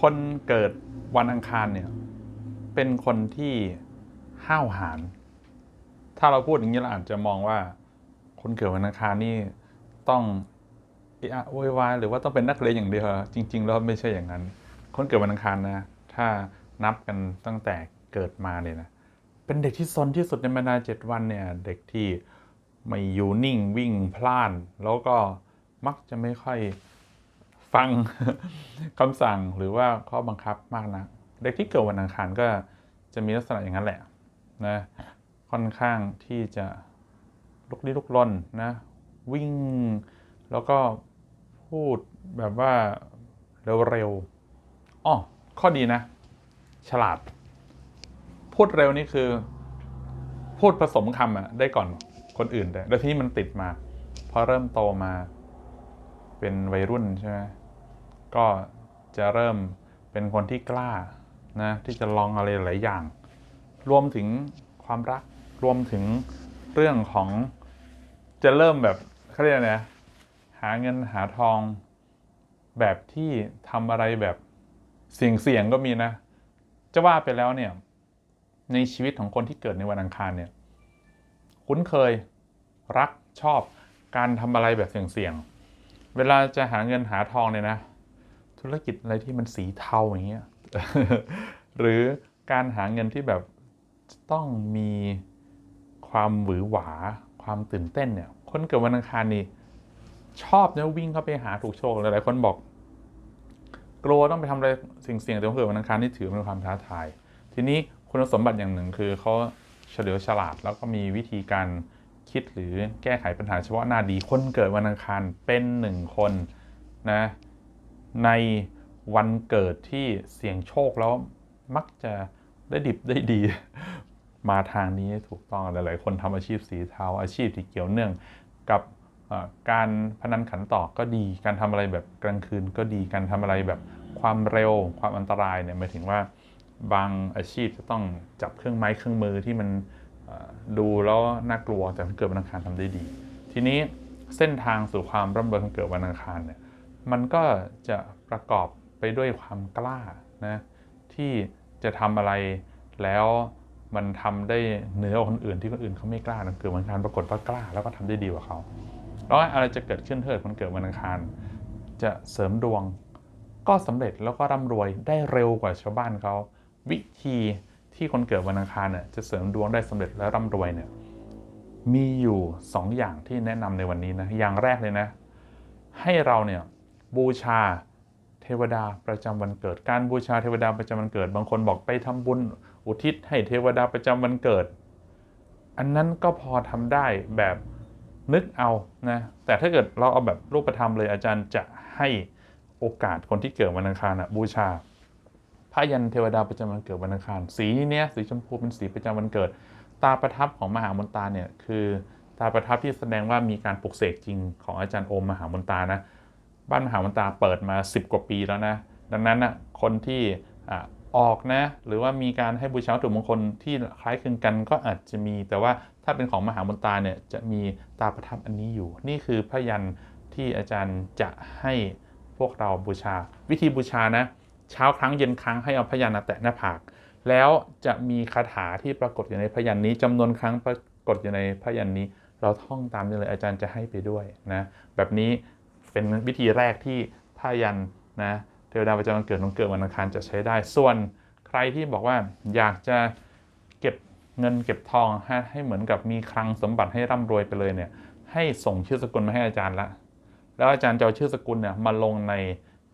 คนเกิดวันอังคารเนี่ยเป็นคนที่ห้าวหาญถ้าเราพูดอย่างนี้เราอาจจะมองว่า คนเกิดวันอังคารนี่ต้องเอะอะโวยวายหรือว่าต้องเป็นนักเรียนอย่างเดียวจริง ๆ แล้วไม่ใช่อย่างนั้น คนเกิดวันอังคารนะ ถ้านับกันตั้งแต่เกิดมาเนี่ยนะเป็นเด็กที่ซนที่สุดในบรรดาเจ็ดวันเนี่ย เด็กที่ไม่อยู่นิ่งวิ่งพล่าน แล้วก็มักจะไม่ค่อย ฟังคำสั่งหรือว่าข้อบังคับมากนะเด็กที่เกิดวันอังคารก็จะมีลักษณะอย่างนั้นแหละนะค่อนข้างที่จะลุกลี้ลุกลนนะวิ่ง แล้วก็พูดแบบว่าเร็วๆอ๋อข้อดีนะ ฉลาด พูดเร็วนี่คือ พูดผสมคำอะได้ก่อนคนอื่นแต่แล้วที่มันติดมา พอเริ่มโตมา เป็นวัยรุ่นใช่ไหมก็จะเริ่มเป็นคนที่กล้านะที่จะลองอะไรหลายอย่าง รวมถึงความรักรวมถึงเรื่องของจะเริ่มแบบเขาเรียกอะไรหาเงินหาทองแบบที่ทำอะไรแบบเสี่ยงๆก็มีนะ จะว่าไปแล้วเนี่ยในชีวิตของคนที่เกิดในวันอังคารเนี่ยคุ้นเคยรักชอบการทำอะไรแบบเสี่ยงๆ เวลาจะหาเงินหาทองเนี่ยนะ ธุรกิจอะไรที่มันสีเทาอย่างเงี้ยหรือการหาเงินที่แบบต้องมีความหวือหวา ความตื่นเต้นเนี่ย คนเกิดวันอังคารนี่ชอบเนี่ยวิ่งเข้าไปหาถูกโชคหลายๆคนบอก กลัวต้องไปทำอะไรเสี่ยงๆแต่เกิดวันอังคารนี่ถือเป็นความท้าทาย ทีนี้คุณสมบัติอย่างหนึ่งคือเขาเฉลียวฉลาดแล้วก็มีวิธีการ คิดหรือแก้ไขปัญหาเฉพาะหน้าดีคนเกิดวันอังคารเป็นหนึ่งคนนะในวันเกิดที่เสี่ยงโชคแล้วมักจะได้ดิบได้ดี มาทางนี้ถูกต้องหลายๆ คนทำอาชีพสีเทาอาชีพที่เกี่ยวเนื่องกับการพนันขันต่อก็ดี การทำอะไรแบบกลางคืนก็ดีการทำอะไรแบบความเร็วความอันตรายเนี่ยหมายถึงว่าบางอาชีพจะต้องจับเครื่องไม้เครื่องมือที่มัน ดูแล้วน่ากลัวแต่คนเกิดวันอังคารทำได้ดี ทีนี้เส้นทางสู่ความร่ำรวยของเกิดวันอังคารเนี่ยมันก็จะประกอบไปด้วยความกล้านะที่จะทำอะไรแล้วมันทำได้เหนือกว่าคนอื่นที่คนอื่นเขาไม่กล้านะเกิดวันอังคารปรากฏว่ากล้า แล้วก็ทำได้ดีกว่าเขาแล้วอะไรจะเกิดขึ้นเถิดคนเกิดวันอังคาร จะเสริมดวงก็สำเร็จแล้วก็ร่ำรวยได้เร็วกว่าชาวบ้านเขาวิธี ที่คนเกิดวันอังคารเนี่ยจะเสริมดวงได้สำเร็จและร่ำรวยเนี่ยมีอยู่ 2 อย่างที่แนะนำในวันนี้นะอย่างแรกเลยนะ ให้เราเนี่ยบูชาเทวดาประจำวันเกิด การบูชาเทวดาประจำวันเกิด บางคนบอกไปทำบุญอุทิศให้เทวดาประจำวันเกิด อันนั้นก็พอทำได้แบบนึกเอานะแต่ถ้าเกิดเราเอาแบบรูปธรรมเลยอาจารย์จะให้โอกาสคนที่เกิดวันอังคารนะบูชา พระยันเทวดาประจำวันเกิดวันอังคาร สีเนี้ยสีชมพูเป็นสีประจำวันเกิด ตาประทับของมหามนตาเนี่ยคือตาประทับที่แสดงว่ามีการปลุกเสกจริงของอาจารย์โอมมหามนตานะบ้านมหามนตาเปิดมา 10 กว่าปีแล้วนะดังนั้นนะคนที่อออกนะหรือว่ามีการให้บูชาวัตถุมงคลที่คล้ายคลึงกันก็อาจจะมี แต่ว่าถ้าเป็นของมหามนตาเนี่ยจะมีตาประทับอันนี้อยู่ นี่คือพยันที่อาจารย์จะให้พวกเราบูชา วิธีบูชานะ เช้าครั้งเย็นครั้งให้เอาพยันแตะหน้าผาก แล้วจะมีคาถาที่ปรากฏอยู่ในพยันนี้จำนวนครั้งปรากฏอยู่ในพยันนี้ เราท่องตามเลยอาจารย์จะให้ไปด้วยนะแบบนี้เป็นวิธีแรกที่พยันนะเทวดาประจำวันเกิดของเกิดวันอังคารจะใช้ได้ ส่วนใครที่บอกว่าอยากจะเก็บเงินเก็บทองให้ให้เหมือนกับมีคลังสมบัติให้ร่ำรวยไปเลยเนี่ยให้ส่งชื่อสกุลมาให้อาจารย์ละ แล้วอาจารย์จะเอาชื่อสกุลเนี่ยมาลงใน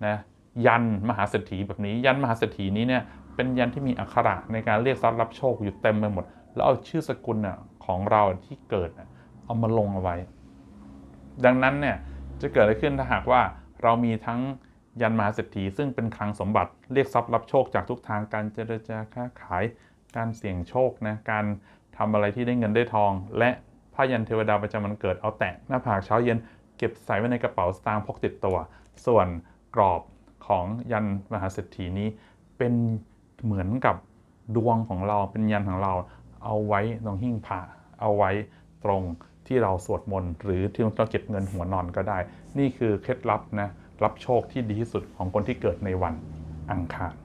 นะ ยันมหาเศรษฐีแบบนี้ ยันมหาเศรษฐีนี้เนี่ยเป็นยันที่มีอักขระในการเรียกทรัพย์รับโชคอยู่เต็มไปหมด แล้วเอาชื่อสกุลเนี่ยของเราที่เกิดน่ะเอามาลงเอาไว้ ดังนั้นเนี่ยจะเกิดอะไรขึ้นถ้าหากว่าเรามีทั้งยันมหาเศรษฐีซึ่งเป็นคลังสมบัติเรียกทรัพย์รับโชคจากทุกทางการเจรจาค้าขาย การเสี่ยงโชคนะการทำอะไรที่ได้เงินได้ทอง และพระยันเทวดาประจำวันเกิดเอาแตะหน้าผากเช้าเย็นเก็บใส่ไว้ในกระเป๋าสตางค์พกติดตัว ส่วนกรอบ ของยันมหาเศรษฐีนี้ เป็นเหมือนกับดวงของเราเป็นยันของเราเอาไว้ตรงหิ้งพระเอาไว้ตรงที่เราสวดมนต์หรือที่เราเก็บเงินหัวนอนก็ได้ นี่คือเคล็ดลับนะรับโชคที่ดีที่สุดของคนที่เกิดในวันอังคาร